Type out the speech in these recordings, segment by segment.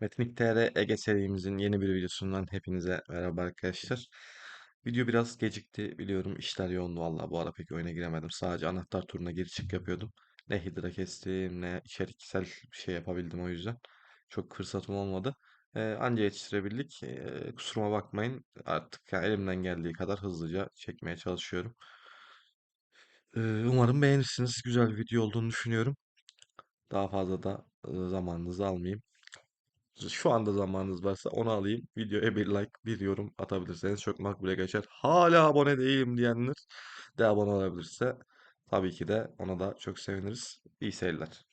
Metnik TR Ege serimizin yeni bir videosundan hepinize merhaba arkadaşlar. Video biraz gecikti biliyorum işler yoğundu valla bu ara pek oyuna giremedim. Sadece anahtar turuna gir çık yapıyordum. Ne hidra kestim ne içeriksel bir şey yapabildim o yüzden. Çok fırsatım olmadı. Ee, anca yetiştirebildik. Ee, kusuruma bakmayın artık yani elimden geldiği kadar hızlıca çekmeye çalışıyorum. Ee, umarım beğenirsiniz. Güzel bir video olduğunu düşünüyorum. Daha fazla da zamanınızı almayayım. Şu anda zamanınız varsa onu alayım. Videoya bir like, bir yorum atabilirseniz çok makbule geçer. Hala abone değilim diyenler de abone olabilirse tabii ki de ona da çok seviniriz. İyi seyirler.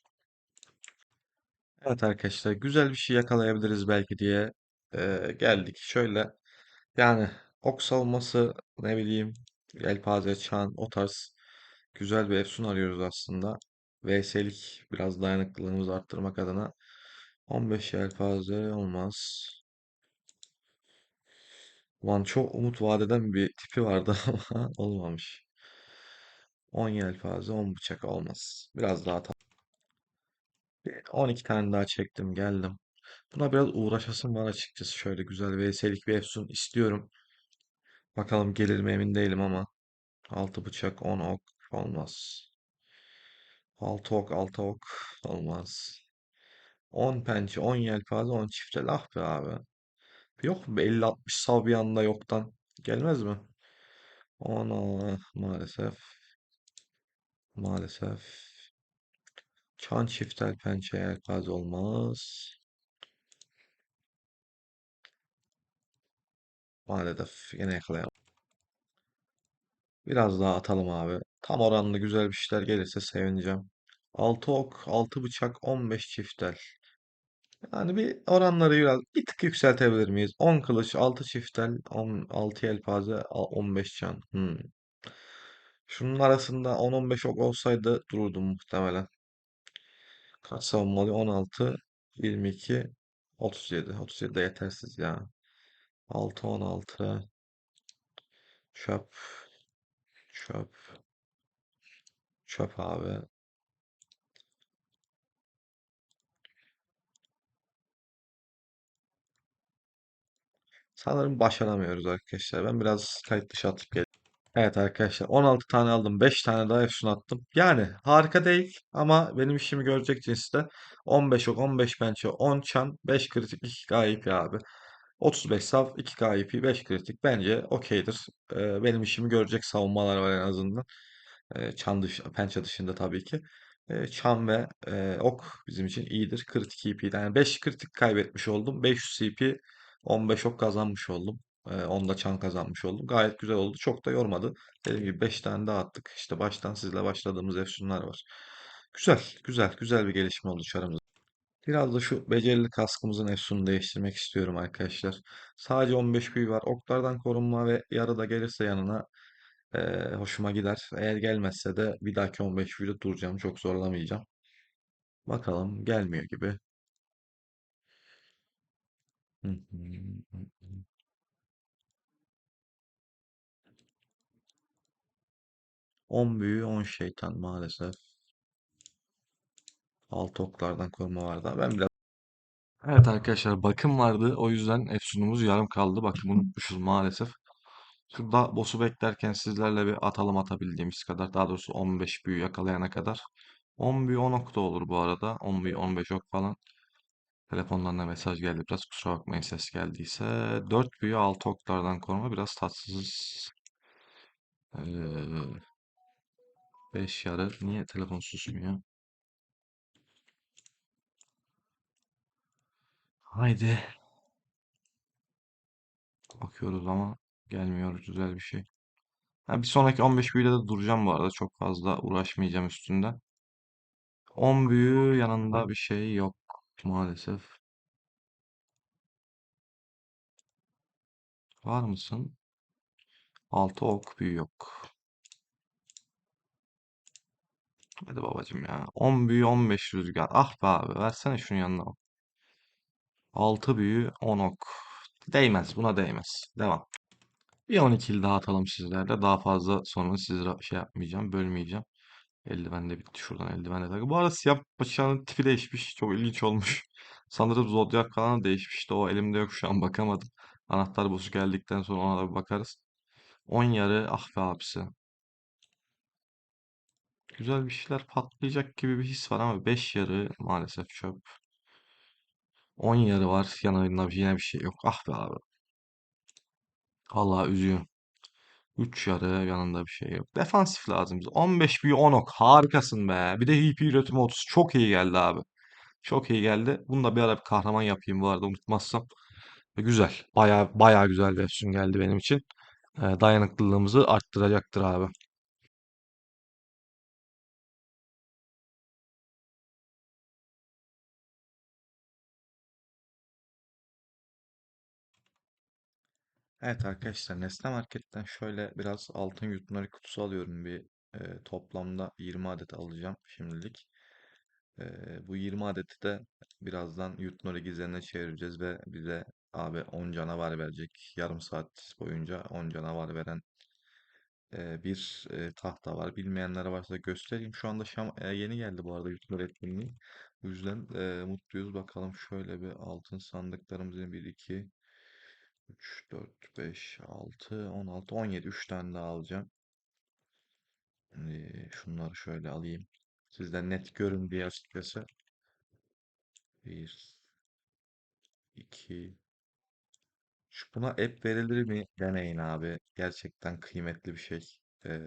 Evet arkadaşlar güzel bir şey yakalayabiliriz belki diye e, geldik. Şöyle yani ok savunması ne bileyim yelpaze, çan o tarz güzel bir efsun arıyoruz aslında. VS'lik biraz dayanıklılığımızı arttırmak adına 15 yelpaze olmaz. Ulan çok umut vadeden bir tipi vardı ama olmamış. 10 yelpaze 10 bıçak olmaz. Biraz daha ta- bir 12 tane daha çektim geldim. Buna biraz uğraşasım var açıkçası. Şöyle güzel VS'lik bir efsun istiyorum. Bakalım gelir mi emin değilim ama. 6 bıçak 10 ok olmaz. 6 ok 6 ok olmaz. 10 pençe 10 yelpaze 10 çiftel ah be abi. Yok mu? 50-60 sav bir anda yoktan. Gelmez mi? 10 maalesef. Maalesef. Çan çiftel pençe yelpaze olmaz. Maalesef yine yakalayalım. Biraz daha atalım abi. Tam oranlı güzel bir şeyler gelirse sevineceğim. 6 ok, 6 bıçak, 15 çiftel. Yani bir oranları biraz bir tık yükseltebilir miyiz? 10 kılıç, 6 çiftel, 10, 6 yelpaze, a- 15 çan. Hmm. Şunun arasında 10-15 ok olsaydı dururdum muhtemelen. Kaç savunmalı? 16, 22, 37. 37 de yetersiz ya. 6, 16. Çöp. Çöp. Çöp abi. Sanırım başaramıyoruz arkadaşlar. Ben biraz kayıt dışı atıp geldim. Evet arkadaşlar 16 tane aldım. 5 tane daha efsun attım. Yani harika değil ama benim işimi görecek cinste 15 ok, 15 pençe, 10 çan, 5 kritik, 2 gayip abi. 35 sav, 2 gayip, 5 kritik bence okeydir. Ee, benim işimi görecek savunmalar var en azından. Ee, çan dış, pençe dışında tabii ki. Ee, çan ve e, ok bizim için iyidir. Kritik CP'den yani 5 kritik kaybetmiş oldum. 500 CP 15 ok kazanmış oldum. Ee, onda çan kazanmış oldum. Gayet güzel oldu. Çok da yormadı. Dediğim gibi 5 tane daha attık. İşte baştan sizle başladığımız efsunlar var. Güzel, güzel, güzel bir gelişme oldu çarımızda. Biraz da şu becerili kaskımızın efsununu değiştirmek istiyorum arkadaşlar. Sadece 15 büyü var. Oklardan korunma ve yarı da gelirse yanına eee, hoşuma gider. Eğer gelmezse de bir dahaki 15 büyüde duracağım. Çok zorlamayacağım. Bakalım gelmiyor gibi. Hı hı, hı hı. 10 büyü 10 şeytan maalesef. Altı oklardan koruma vardı. Ben biraz Evet arkadaşlar bakım vardı. O yüzden Efsun'umuz yarım kaldı. Bakım unutmuşuz maalesef. Şurada boss'u beklerken sizlerle bir atalım atabildiğimiz kadar. Daha doğrusu 15 büyü yakalayana kadar. 10 büyü 10 ok da olur bu arada. 10 büyü 15 ok falan. Telefondan da mesaj geldi biraz. Kusura bakmayın ses geldiyse. 4 büyü 6 oklardan koruma biraz tatsız. Ee, 5 yarı. Niye telefon susmuyor? Haydi. Bakıyoruz ama gelmiyor güzel bir şey. Ha, bir sonraki 15 büyüde de duracağım bu arada. Çok fazla uğraşmayacağım üstünde. 10 büyü yanında bir şey yok maalesef. Var mısın? 6 ok büyü yok. Hadi babacım ya. 10 büyü 15 rüzgar. Ah be abi versene şunun yanına. 6 büyü 10 ok. Değmez buna değmez. Devam. Bir 12'li daha atalım sizlerle. Daha fazla sonra sizi ra- şey yapmayacağım, bölmeyeceğim. Eldiven de bitti şuradan eldiven de tak. Bu arada siyah bıçağın tipi değişmiş. Çok ilginç olmuş. Sanırım Zodiac falan değişmişti. O elimde yok şu an bakamadım. Anahtar bozu geldikten sonra ona da bir bakarız. 10 yarı ah be abisi. Güzel bir şeyler patlayacak gibi bir his var ama 5 yarı maalesef çöp. 10 yarı var yanında yine bir şey yok. Ah be abi. Vallahi üzüyor. 3 yarı yanında bir şey yok. Defansif lazım bize. 15 bir 10 ok. Harikasın be. Bir de HP üretimi 30. Çok iyi geldi abi. Çok iyi geldi. Bunu da bir ara bir kahraman yapayım bu arada unutmazsam. Güzel. Baya baya güzel bir geldi benim için. Dayanıklılığımızı arttıracaktır abi. Evet arkadaşlar Nesne Market'ten şöyle biraz altın yutma kutusu alıyorum. Bir e, toplamda 20 adet alacağım şimdilik. E, bu 20 adeti de birazdan Yutnori gizlerine çevireceğiz ve bize abi 10 canavar verecek. Yarım saat boyunca 10 canavar veren e, bir e, tahta var. Bilmeyenlere varsa göstereyim. Şu anda Şam e, yeni geldi bu arada Yutnori etkinliği. Bu yüzden e, mutluyuz. Bakalım şöyle bir altın sandıklarımızın bir 2 3, 4, 5, 6, 16, 17. 3 tane daha alacağım. Ee, şunları şöyle alayım. Sizden net görün diye açıkçası. 1, 2. Şu buna app verilir mi? Deneyin abi. Gerçekten kıymetli bir şey. Ee,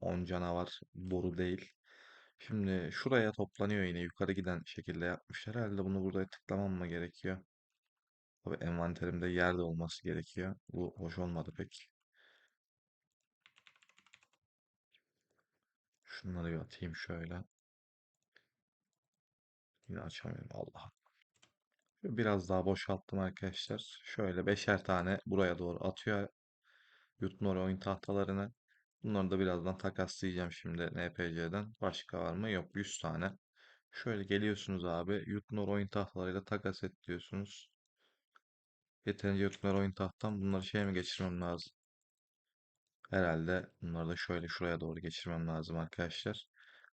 10 canavar boru değil. Şimdi şuraya toplanıyor yine yukarı giden şekilde yapmışlar. Herhalde bunu burada tıklamam mı gerekiyor? Tabii envanterimde yerde olması gerekiyor. Bu hoş olmadı pek. Şunları bir atayım şöyle. Yine açamıyorum. Allah. Biraz daha boşalttım arkadaşlar. Şöyle beşer tane buraya doğru atıyor. Yutnor oyun tahtalarını. Bunları da birazdan takaslayacağım şimdi NPC'den. Başka var mı? Yok 100 tane. Şöyle geliyorsunuz abi. Yutnor oyun tahtalarıyla takas et diyorsunuz. Yeterince Yutnor oyun tahtam. Bunları şeye mi geçirmem lazım? Herhalde bunları da şöyle şuraya doğru geçirmem lazım arkadaşlar.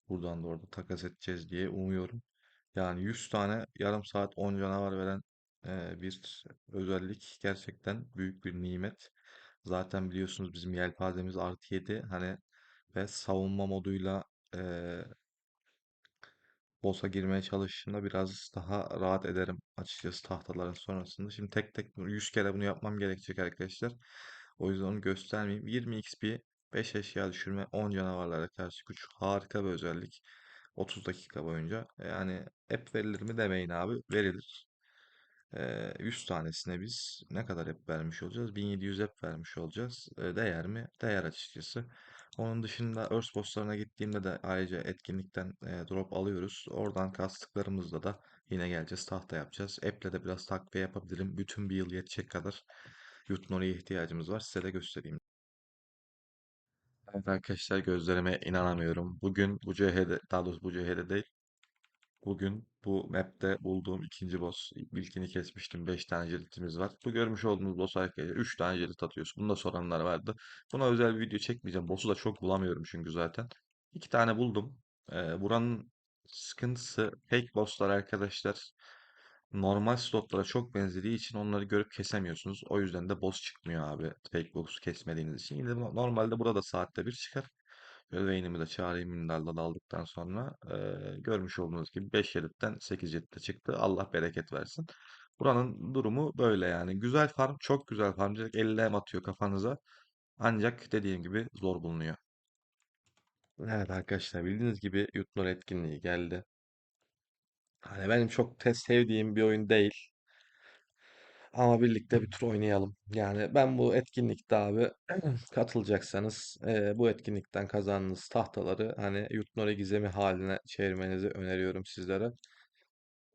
Buradan da orada takas edeceğiz diye umuyorum. Yani 100 tane yarım saat 10 canavar veren e, bir özellik gerçekten büyük bir nimet. Zaten biliyorsunuz bizim yelpazemiz artı 7 hani ve savunma moduyla e, boss'a girmeye çalıştığımda biraz daha rahat ederim açıkçası tahtaların sonrasında. Şimdi tek tek 100 kere bunu yapmam gerekecek arkadaşlar. O yüzden onu göstermeyeyim. 20 XP, 5 eşya düşürme, 10 canavarlara karşı güç. Harika bir özellik. 30 dakika boyunca. Yani app verilir mi demeyin abi. Verilir. Ee, 100 tanesine biz ne kadar app vermiş olacağız? 1700 app vermiş olacağız. Değer mi? Değer açıkçası. Onun dışında Earth bosslarına gittiğimde de ayrıca etkinlikten e, drop alıyoruz. Oradan kastıklarımızla da yine geleceğiz. Tahta yapacağız. App'le de biraz takviye yapabilirim. Bütün bir yıl yetecek kadar Yutnori'ye ihtiyacımız var. Size de göstereyim. Evet arkadaşlar gözlerime inanamıyorum. Bugün bu CH'de, daha doğrusu bu CH'de değil. Bugün bu map'te bulduğum ikinci boss. İlkini kesmiştim. 5 tane jelitimiz var. Bu görmüş olduğunuz boss arkadaşlar 3 tane jelit atıyoruz. Bunu da soranlar vardı. Buna özel bir video çekmeyeceğim. Boss'u da çok bulamıyorum çünkü zaten. 2 tane buldum. Ee, buranın sıkıntısı fake bosslar arkadaşlar. Normal slotlara çok benzediği için onları görüp kesemiyorsunuz. O yüzden de boss çıkmıyor abi. Fake boss kesmediğiniz için. Normalde burada saatte bir çıkar. Vayne'imi de çağırayım minderden aldıktan sonra eee, görmüş olduğunuz gibi 5 şeritten 8 şeritte çıktı. Allah bereket versin. Buranın durumu böyle yani. Güzel farm, çok güzel farm. Direkt 50 hem atıyor kafanıza. Ancak dediğim gibi zor bulunuyor. Evet arkadaşlar bildiğiniz gibi Yutnor etkinliği geldi. Hani benim çok sevdiğim bir oyun değil. Ama birlikte bir tur oynayalım. Yani ben bu etkinlikte abi katılacaksanız e, bu etkinlikten kazandığınız tahtaları hani Yurtnori Gizemi haline çevirmenizi öneriyorum sizlere.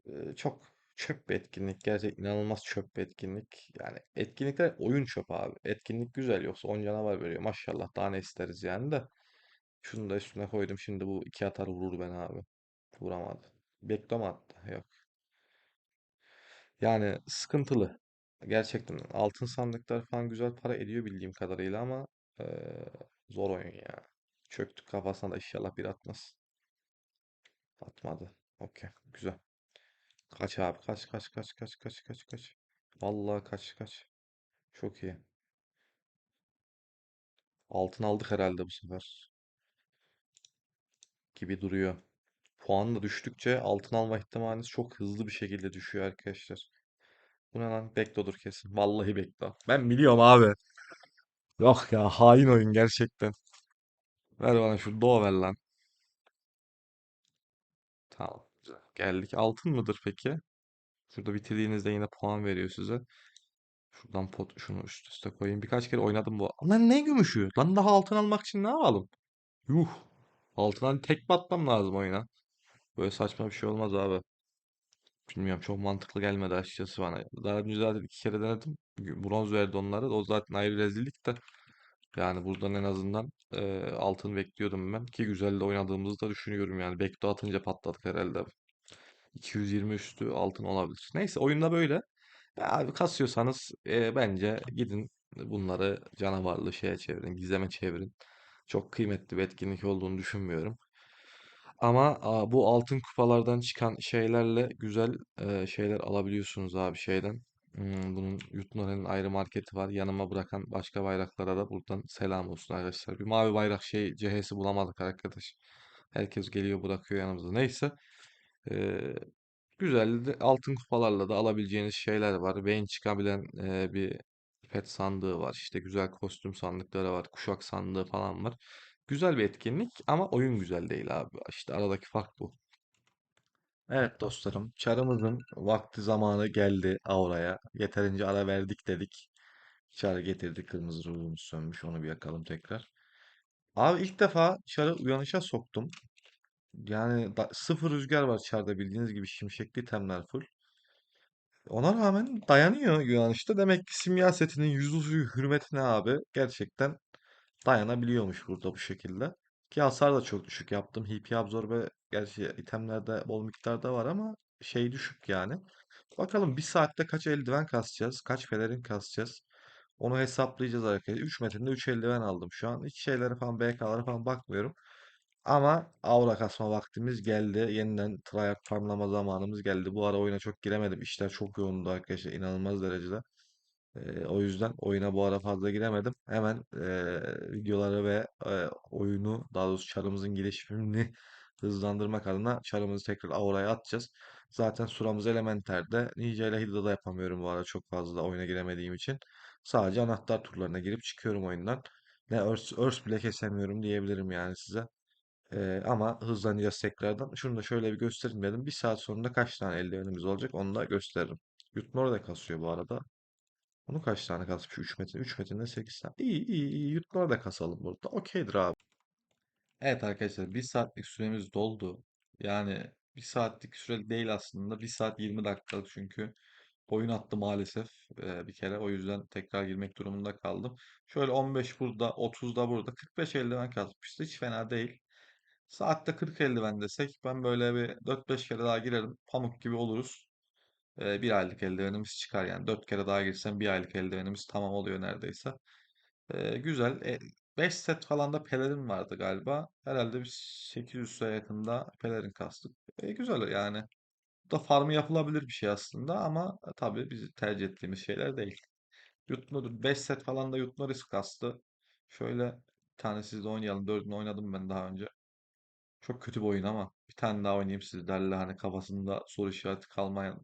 E, çok çöp bir etkinlik. Gerçekten inanılmaz çöp bir etkinlik. Yani etkinlikler oyun çöp abi. Etkinlik güzel yoksa 10 canavar veriyor. Maşallah daha ne isteriz yani de. Şunu da üstüne koydum. Şimdi bu iki atar vurur beni abi. Vuramadı. Bekleme attı. Yok. Yani sıkıntılı. Gerçekten altın sandıklar falan güzel para ediyor bildiğim kadarıyla ama eee, zor oyun ya. Çöktük kafasına da inşallah bir atmaz. Atmadı. Okey. Güzel. Kaç abi kaç kaç kaç kaç kaç kaç kaç. Vallahi kaç kaç. Çok iyi. Altın aldık herhalde bu sefer. Gibi duruyor. Puan da düştükçe altın alma ihtimaliniz çok hızlı bir şekilde düşüyor arkadaşlar. Bu ne lan? Kesin. Vallahi beklo. Ben biliyorum abi. Yok ya hain oyun gerçekten. Ver bana şu doğa ver lan. Tamam. Güzel. Geldik. Altın mıdır peki? Şurada bitirdiğinizde yine puan veriyor size. Şuradan pot şunu üst üste koyayım. Birkaç kere oynadım bu. Lan ne gümüşü? Lan daha altın almak için ne yapalım? Yuh. Altından tek batmam lazım oyuna. Böyle saçma bir şey olmaz abi. Bilmiyorum çok mantıklı gelmedi açıkçası bana. Daha önce zaten iki kere denedim. Bronz verdi onlara. O zaten ayrı rezillik de. Yani buradan en azından e, altın bekliyordum ben. Ki güzel de oynadığımızı da düşünüyorum yani. Bekto atınca patladık herhalde. 220 üstü altın olabilir. Neyse oyunda böyle. Abi kasıyorsanız e, bence gidin bunları canavarlı şeye çevirin, gizeme çevirin. Çok kıymetli bir etkinlik olduğunu düşünmüyorum. Ama a, bu altın kupalardan çıkan şeylerle güzel e, şeyler alabiliyorsunuz abi şeyden. Hmm, bunun Yutnore'nin ayrı marketi var. Yanıma bırakan başka bayraklara da buradan selam olsun arkadaşlar. Bir mavi bayrak şey CH'si bulamadık arkadaş. Herkes geliyor bırakıyor yanımıza. Neyse. e, güzel de altın kupalarla da alabileceğiniz şeyler var. Beyin çıkabilen e, bir pet sandığı var. İşte güzel kostüm sandıkları var. Kuşak sandığı falan var. Güzel bir etkinlik ama oyun güzel değil abi. İşte aradaki fark bu. Evet dostlarım, çarımızın vakti zamanı geldi Aura'ya. Yeterince ara verdik dedik. Çarı getirdik, kırmızı ruhumuz sönmüş. Onu bir yakalım tekrar. Abi ilk defa çarı uyanışa soktum. Yani da- sıfır rüzgar var çarda bildiğiniz gibi şimşekli temler full. Ona rağmen dayanıyor uyanışta. Demek ki simya setinin yüzü hürmetine abi gerçekten dayanabiliyormuş burada bu şekilde. Ki hasar da çok düşük yaptım. HP absorbe gerçi itemlerde bol miktarda var ama şey düşük yani. Bakalım bir saatte kaç eldiven kasacağız? Kaç pelerin kasacağız? Onu hesaplayacağız arkadaşlar. 3 metinde 3 eldiven aldım şu an. Hiç şeylere falan BK'lara falan bakmıyorum. Ama aura kasma vaktimiz geldi. Yeniden tryhard farmlama zamanımız geldi. Bu ara oyuna çok giremedim. İşler çok yoğundu arkadaşlar. inanılmaz derecede. Ee, o yüzden oyuna bu ara fazla giremedim. Hemen ee, videoları ve ee, oyunu daha doğrusu çarımızın gelişimini hızlandırmak adına çarımızı tekrar Aura'ya atacağız. Zaten suramız Elementer'de. Ninja ile Hida'da yapamıyorum bu ara çok fazla oyuna giremediğim için. Sadece anahtar turlarına girip çıkıyorum oyundan. Ne örs, örs bile kesemiyorum diyebilirim yani size. Ee, ama hızlanacağız tekrardan. Şunu da şöyle bir göstereyim dedim. Bir saat sonunda kaç tane eldivenimiz olacak onu da gösteririm. Yutmor da kasıyor bu arada. Bunu kaç tane kasmış? 3 metin. 3 metinde 8 tane. İyi iyi iyi. Yutmor da kasalım burada. Okeydir abi. Evet arkadaşlar bir saatlik süremiz doldu. Yani bir saatlik süre değil aslında. Bir saat 20 dakikalık çünkü. Oyun attı maalesef e, bir kere. O yüzden tekrar girmek durumunda kaldım. Şöyle 15 burada, 30 da burada. 45 eldiven kasmıştı. Hiç fena değil. Saatte 40 eldiven desek ben böyle bir 4-5 kere daha girerim. Pamuk gibi oluruz. Bir aylık eldivenimiz çıkar yani. 4 kere daha girsem bir aylık eldivenimiz tamam oluyor neredeyse. Güzel. E, 5 set falan da pelerin vardı galiba. Herhalde bir 800'e yakında pelerin kastık. E, güzel yani. Bu da farmı yapılabilir bir şey aslında ama e, tabii biz tercih ettiğimiz şeyler değil. Yutma 5 set falan da yutma risk kastı. Şöyle bir tane sizle oynayalım. Dördünü oynadım ben daha önce. Çok kötü bir oyun ama bir tane daha oynayayım sizlerle hani kafasında soru işareti kalmayan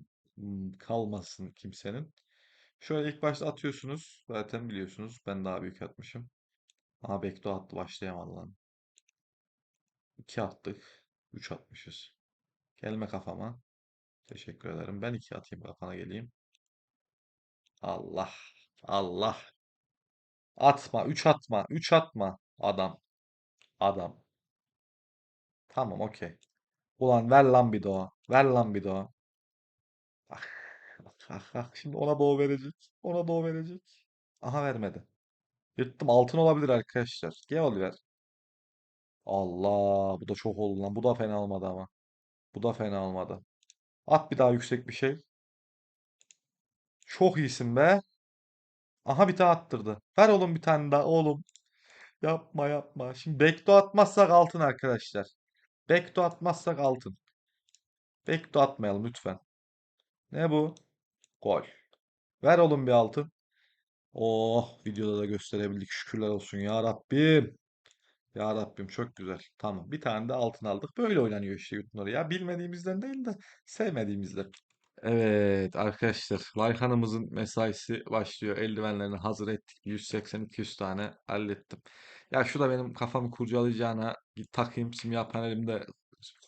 kalmasın kimsenin. Şöyle ilk başta atıyorsunuz. Zaten biliyorsunuz ben daha büyük atmışım. Aha Bekto attı başlayamadı lan. 2 attık. 3 atmışız. Gelme kafama. Teşekkür ederim. Ben 2 atayım kafana geleyim. Allah. Allah. Atma. 3 atma. 3 atma. Adam. Adam. Tamam okey. Ulan ver lan bir doğa. Ver lan bir doğa. Ah, ah, ah. Şimdi ona doğu verecek. Ona doğu verecek. Aha vermedi. Yırttım. Altın olabilir arkadaşlar. Gel Oliver. Allah. Bu da çok oldu lan. Bu da fena olmadı ama. Bu da fena olmadı. At bir daha yüksek bir şey. Çok iyisin be. Aha bir tane attırdı. Ver oğlum bir tane daha oğlum. Yapma yapma. Şimdi Bekto atmazsak altın arkadaşlar. Bekto atmazsak altın. Bekto atmayalım lütfen. Ne bu? Gol. Ver oğlum bir altın. Oh videoda da gösterebildik. Şükürler olsun ya Rabbim. Ya Rabbim çok güzel. Tamam. Bir tane de altın aldık. Böyle oynanıyor işte bunları ya. Bilmediğimizden değil de sevmediğimizden. Evet arkadaşlar. Layhan'ımızın mesaisi başlıyor. Eldivenlerini hazır ettik. 180-200 tane hallettim. Ya şu da benim kafamı kurcalayacağına git takayım simya panelimde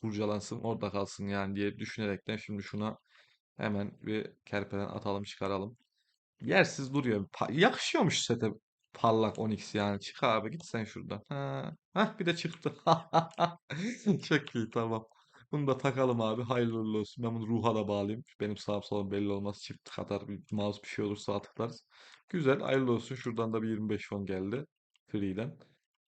kurcalansın orada kalsın yani diye düşünerekten şimdi şuna hemen bir kerpeden atalım çıkaralım. Yersiz duruyor. Pa- yakışıyormuş sete parlak Onyx yani. Çık abi git sen şuradan. Ha. Hah bir de çıktı. Çok iyi tamam. Bunu da takalım abi. Hayırlı uğurlu olsun. Ben bunu ruha da bağlayayım. Benim sağım solum belli olmaz. Çift kadar bir mouse bir şey olursa tıklarız. Güzel. Hayırlı olsun. Şuradan da bir 25 fon geldi. Free'den.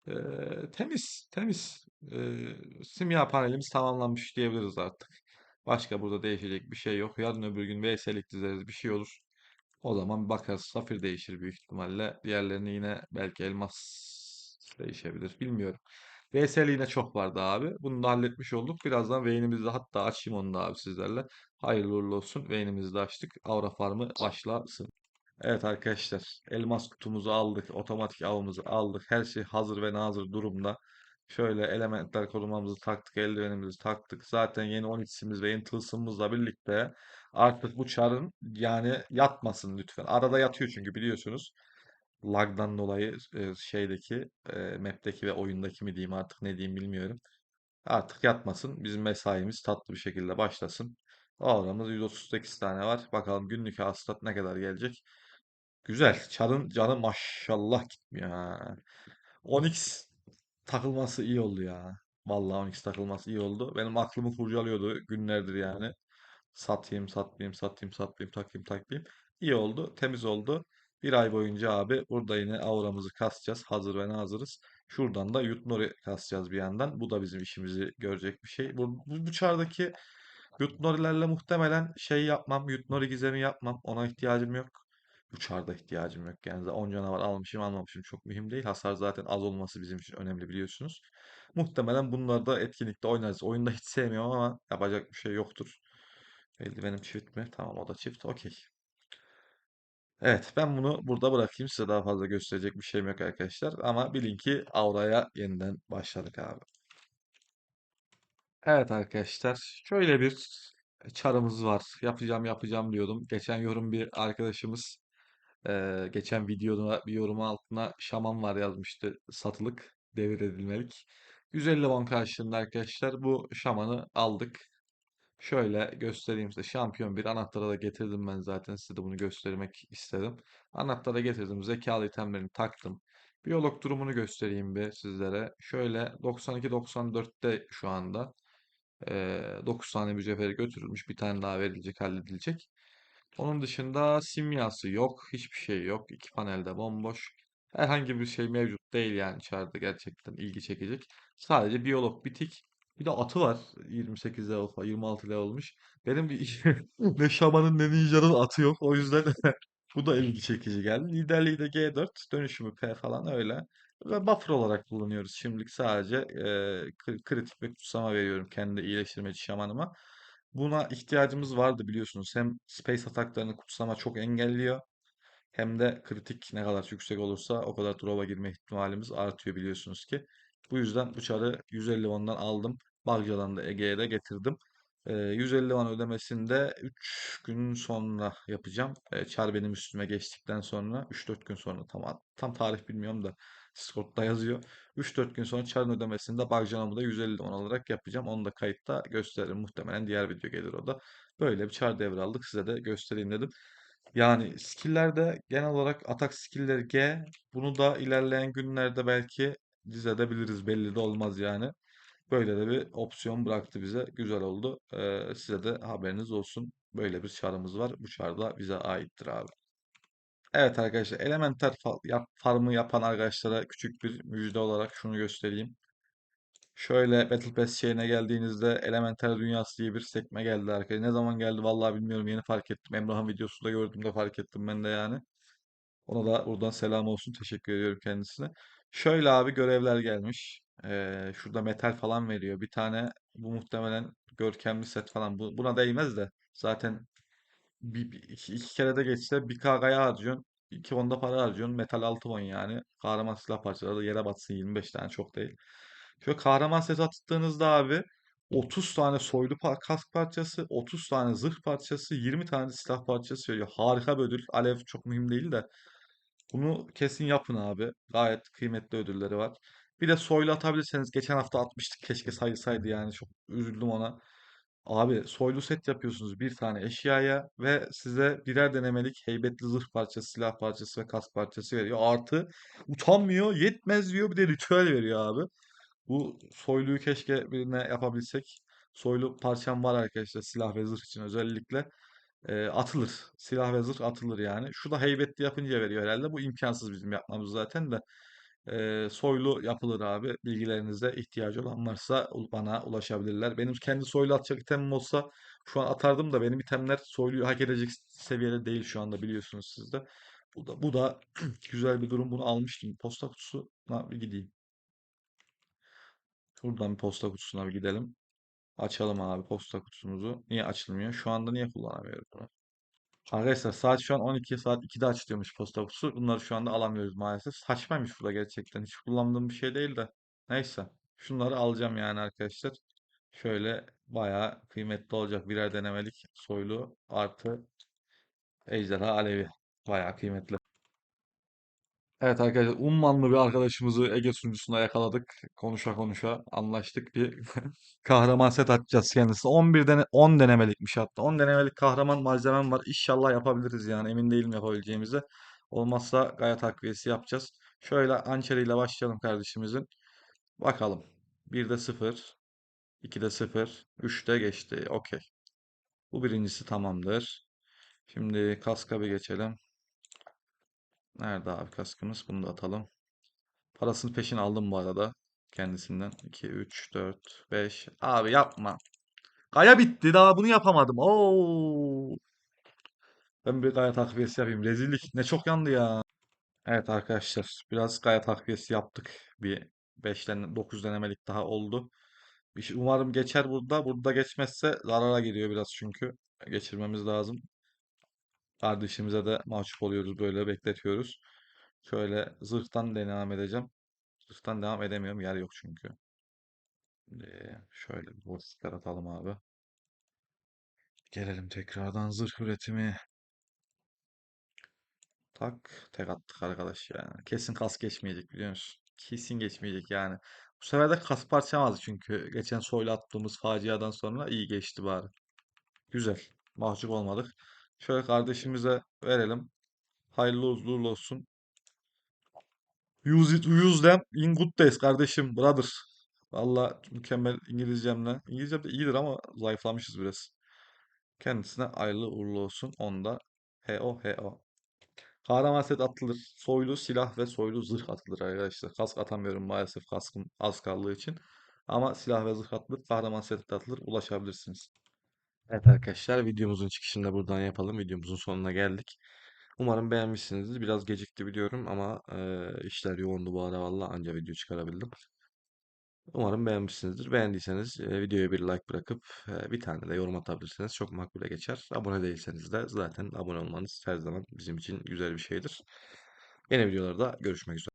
Ee, temiz. Temiz. Ee, simya panelimiz tamamlanmış diyebiliriz artık. Başka burada değişecek bir şey yok. Yarın öbür gün VS'lik dizeriz. Bir şey olur. O zaman bakarız. Safir değişir büyük ihtimalle. Diğerlerini yine belki elmas değişebilir. Bilmiyorum. VS'li yine çok vardı abi. Bunu da halletmiş olduk. Birazdan Vayne'imizi hatta açayım onu da abi sizlerle. Hayırlı uğurlu olsun. Vayne'imizi de açtık. Aura Farm'ı başlasın. Evet arkadaşlar. Elmas kutumuzu aldık. Otomatik avımızı aldık. Her şey hazır ve nazır durumda. Şöyle elementler korumamızı taktık, eldivenimizi taktık. Zaten yeni 10 12'simiz ve yeni tılsımımızla birlikte artık bu çarın yani yatmasın lütfen. Arada yatıyor çünkü biliyorsunuz. Lag'dan dolayı e, şeydeki e, map'teki ve oyundaki mi diyeyim artık ne diyeyim bilmiyorum. Artık yatmasın. Bizim mesaimiz tatlı bir şekilde başlasın. Oramız 138 tane var. Bakalım günlük hasılat ne kadar gelecek. Güzel. Çarın canı maşallah gitmiyor. 10x takılması iyi oldu ya. Vallahi Onyx takılması iyi oldu. Benim aklımı kurcalıyordu günlerdir yani. Satayım, satmayayım, satayım, satmayayım, takayım, takayım. İyi oldu, temiz oldu. Bir ay boyunca abi burada yine auramızı kasacağız. Hazır ve hazırız. Şuradan da Yutnori kasacağız bir yandan. Bu da bizim işimizi görecek bir şey. Bu, bu, bu çardaki Yutnori'lerle muhtemelen şey yapmam. Yutnori gizemi yapmam. Ona ihtiyacım yok. Bu çarda ihtiyacım yok. Yani 10 canavar almışım almamışım çok mühim değil. Hasar zaten az olması bizim için önemli biliyorsunuz. Muhtemelen bunları da etkinlikte oynarız. Oyunda hiç sevmiyorum ama yapacak bir şey yoktur. Eldivenim çift mi? Tamam o da çift. Okey. Evet ben bunu burada bırakayım. Size daha fazla gösterecek bir şeyim yok arkadaşlar. Ama bilin ki Aura'ya yeniden başladık abi. Evet arkadaşlar. Şöyle bir çarımız var. Yapacağım yapacağım diyordum. Geçen yorum bir arkadaşımız eee, geçen videoda bir yorumu altına şaman var yazmıştı. Satılık, devir edilmelik. 150 won karşılığında arkadaşlar bu şamanı aldık. Şöyle göstereyim size. Şampiyon bir anahtara da getirdim ben zaten. Size de bunu göstermek istedim. Anahtara getirdim. Zekalı itemlerini taktım. Biyolog durumunu göstereyim bir sizlere. Şöyle 92-94'te şu anda. Ee, 9 tane mücevheri götürülmüş. Bir tane daha verilecek, halledilecek. Onun dışında simyası yok. Hiçbir şey yok. İki panelde bomboş. Herhangi bir şey mevcut değil yani içeride gerçekten ilgi çekecek. Sadece biyolog bitik. Bir de atı var. 28 level falan, 26 level olmuş. Benim bir ne şamanın ne ninjanın atı yok. O yüzden bu da ilgi çekici geldi. Liderliği de G4, dönüşümü P falan öyle. Ve buffer olarak kullanıyoruz. Şimdilik sadece e, kri- kritik ve kutsama veriyorum kendi iyileştirmeci şamanıma. Buna ihtiyacımız vardı biliyorsunuz. Hem space ataklarını kutsama çok engelliyor. Hem de kritik ne kadar yüksek olursa o kadar drop'a girme ihtimalimiz artıyor biliyorsunuz ki. Bu yüzden bu çarı 150 won'dan aldım. Balca'dan da Ege'ye de getirdim. Ee, 150 won ödemesini de 3 gün sonra yapacağım. Ee, çar benim üstüme geçtikten sonra 3-4 gün sonra tam, tam tarih bilmiyorum da Discord'da yazıyor. 3-4 gün sonra çarın ödemesini de Balcan'ımı da 150 won olarak yapacağım. Onu da kayıtta gösteririm. Muhtemelen diğer video gelir o da. Böyle bir çar devraldık. Size de göstereyim dedim. Yani skill'lerde genel olarak atak skill'leri G. Bunu da ilerleyen günlerde belki dizebiliriz. Belli de olmaz yani. Böyle de bir opsiyon bıraktı bize. Güzel oldu. Ee, size de haberiniz olsun. Böyle bir çarımız var. Bu çar da bize aittir abi. Evet arkadaşlar Elementer farmı yapan arkadaşlara küçük bir müjde olarak şunu göstereyim. Şöyle Battle Pass şeyine geldiğinizde Elementer Dünyası diye bir sekme geldi arkadaşlar. Ne zaman geldi vallahi bilmiyorum. Yeni fark ettim. Emrah'ın videosunda gördüğümde fark ettim ben de yani. Ona da buradan selam olsun. Teşekkür ediyorum kendisine. Şöyle abi görevler gelmiş. Ee, şurada metal falan veriyor. Bir tane bu muhtemelen görkemli set falan. Bu, buna değmez de. Zaten bir, bir- iki, iki kere de geçse bir KK'ya harcıyorsun. iki onda para harcıyorsun. Metal 6 won yani. Kahraman silah parçaları yere batsın 25 tane çok değil. Şöyle kahraman set attığınızda abi 30 tane soylu pa- kask parçası, 30 tane zırh parçası, 20 tane silah parçası veriyor. Harika bir ödül. Alev çok mühim değil de. Bunu kesin yapın abi. Gayet kıymetli ödülleri var. Bir de soylu atabilirseniz geçen hafta atmıştık. Keşke sayılsaydı yani. Çok üzüldüm ona. Abi soylu set yapıyorsunuz bir tane eşyaya ve size birer denemelik heybetli zırh parçası, silah parçası ve kask parçası veriyor. Artı utanmıyor, yetmez diyor bir de ritüel veriyor abi. Bu soyluyu keşke birine yapabilsek. Soylu parçam var arkadaşlar silah ve zırh için özellikle. Ee, atılır. Silah ve zırh atılır yani. Şu da heybetli yapınca veriyor herhalde. Bu imkansız bizim yapmamız zaten de. Ee, soylu yapılır abi. Bilgilerinize ihtiyacı olan varsa bana ulaşabilirler. Benim kendi soylu atacak itemim olsa şu an atardım da benim itemler soyluyu hak edecek seviyede değil şu anda biliyorsunuz siz de. Bu da, bu da güzel bir durum. Bunu almıştım. Posta kutusuna bir gideyim. Buradan bir posta kutusuna bir gidelim. Açalım abi posta kutumuzu. Niye açılmıyor? Şu anda niye kullanamıyoruz bunu? Arkadaşlar saat şu an 12 saat 2'de açılıyormuş posta kutusu. Bunları şu anda alamıyoruz maalesef. Saçmaymış bu da gerçekten. Hiç kullandığım bir şey değil de. Neyse. Şunları alacağım yani arkadaşlar. Şöyle bayağı kıymetli olacak birer denemelik soylu artı ejderha alevi. Bayağı kıymetli. Evet arkadaşlar Ummanlı bir arkadaşımızı Ege sunucusunda yakaladık. Konuşa konuşa anlaştık. Bir kahraman set atacağız kendisi. 11 dene 10 denemelikmiş hatta. 10 denemelik kahraman malzemem var. İnşallah yapabiliriz yani. Emin değilim yapabileceğimize. Olmazsa gaya takviyesi yapacağız. Şöyle Ançeri ile başlayalım kardeşimizin. Bakalım. 1'de 0, 2'de 0, 3'te geçti. Okey. Bu birincisi tamamdır. Şimdi kaska bir geçelim. Nerede abi kaskımız? Bunu da atalım. Parasını peşin aldım bu arada. Kendisinden. 2, 3, 4, 5. Abi yapma. Kaya bitti. Daha bunu yapamadım. Oo. Ben bir kaya takviyesi yapayım. Rezillik. Ne çok yandı ya. Evet arkadaşlar. Biraz kaya takviyesi yaptık. Bir 5 tane 9 denemelik daha oldu. Şey- Umarım geçer burada. Burada geçmezse zarara giriyor biraz çünkü. Geçirmemiz lazım. Kardeşimize de mahcup oluyoruz böyle bekletiyoruz. Şöyle zırhtan devam edeceğim. Zırhtan devam edemiyorum. Yer yok çünkü. Ee, şöyle bir boşluklar atalım abi. Gelelim tekrardan zırh üretimi. Tak tek attık arkadaş yani. Kesin kas geçmeyecek biliyor musun? Kesin geçmeyecek yani. Bu sefer de kas parçamazdı çünkü geçen soyla attığımız faciadan sonra iyi geçti bari. Güzel. Mahcup olmadık. Şöyle kardeşimize verelim. Hayırlı uğurlu olsun. Use it, use them in good days kardeşim, brother. Valla mükemmel İngilizcemle. İngilizcem de iyidir ama zayıflamışız biraz. Kendisine hayırlı uğurlu olsun. Onda HO HO. Kahraman set atılır. Soylu silah ve soylu zırh atılır arkadaşlar. Kask atamıyorum maalesef kaskım az kaldığı için. Ama silah ve zırh atılır. Kahraman set atılır. Ulaşabilirsiniz. Evet arkadaşlar videomuzun çıkışını da buradan yapalım. Videomuzun sonuna geldik. Umarım beğenmişsinizdir. Biraz gecikti biliyorum ama eee, işler yoğundu bu ara valla anca video çıkarabildim. Umarım beğenmişsinizdir. Beğendiyseniz e, videoya bir like bırakıp e, bir tane de yorum atabilirsiniz. Çok makbule geçer. Abone değilseniz de zaten abone olmanız her zaman bizim için güzel bir şeydir. Yeni videolarda görüşmek üzere.